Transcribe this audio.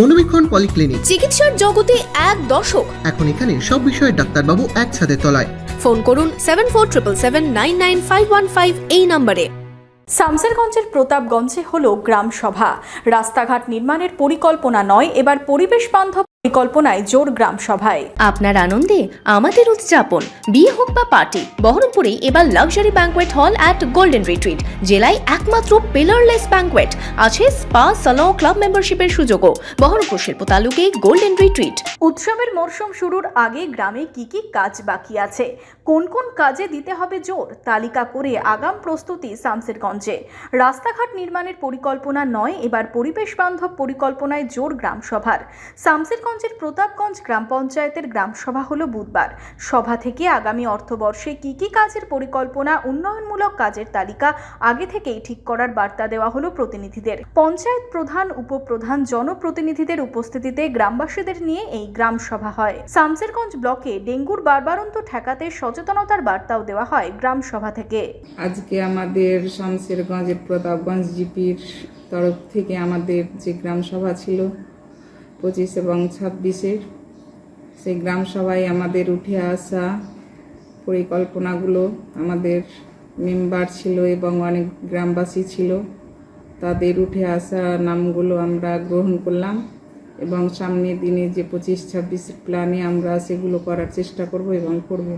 মনোবীক্ষণ polyclinic. চিকিৎসার জগতে এক দশক এখন এখানে সব বিষয়ে ডাক্তারবাবু এক ছাদের তলায়। ফোন করুন seven four triple seven nine nine five one five এই নম্বরে। সামসেরগঞ্জের প্রতাপগঞ্জে হল গ্রাম সভা রাস্তাঘাট নির্মাণের পরিকল্পনা নয় এবার পরিবেশ বান্ধব পরিকল্পনায় জোর গ্রাম সভায়। আপনার আনন্দে আমাদের উদযাপন। বিয়ে হোক বা পার্টি বহরমপুরে এবার luxury banquet hall at Golden Retreat জেলায় একমাত্র পিলারলেস ব্যাঙ্কোয়েট আছে স্পা সালন ক্লাব মেম্বারশিপের সুযোগও। বহরমপুর শিল্প তালুকে গোল্ডেন রিট্রিট উৎসবের মরশুম শুরুর আগে গ্রামে কি কি কাজ বাকি আছে? কোন কোন কাজে দিতে হবে জোর? তালিকা করে আগাম প্রস্তুতি শামসেরগঞ্জে। রাস্তাঘাট নির্মাণের পরিকল্পনা নয় এবার পরিবেশ বান্ধব পরিকল্পনায় জোর গ্রাম সভার। শামসেরগঞ্জের প্রতাপগঞ্জ গ্রাম পঞ্চায়েতের গ্রাম সভা হলো বুধবার। সভা থেকে আগামী অর্থবর্ষে কি কি কাজের পরিকল্পনা, উন্নয়নমূলক কাজের তালিকা আগে থেকেই ঠিক করার বার্তা দেওয়া হলো প্রতিনিধিদের। পঞ্চায়েত প্রধান, উপপ্রধান, জনপ্রতিনিধিদের উপস্থিতিতে গ্রামবাসীদের নিয়ে এই গ্রাম সভা হয়। শামসেরগঞ্জ ব্লকে ডেঙ্গুর বারবারন্ত ঠেকাতে সচেতনতার বার্তাও দেওয়া হয় গ্রাম সভা থেকে। আজকে আমাদের শামসেরগঞ্জের প্রতাপগঞ্জ জিপির তরফ থেকে আমাদের যে গ্রাম সভা ছিল পঁচিশ এবং ছাব্বিশের। সেই গ্রাম সভায় আমাদের উঠে আসা পরিকল্পনাগুলো আমাদের মেম্বার ছিল এবং অনেক গ্রামবাসী ছিল। তাদের উঠে আসা নামগুলো আমরা গ্রহণ করলাম এবং সামনের দিনে যে পঁচিশ ছাব্বিশ প্ল্যানে আমরা সেগুলো করার চেষ্টা করব এবং করব।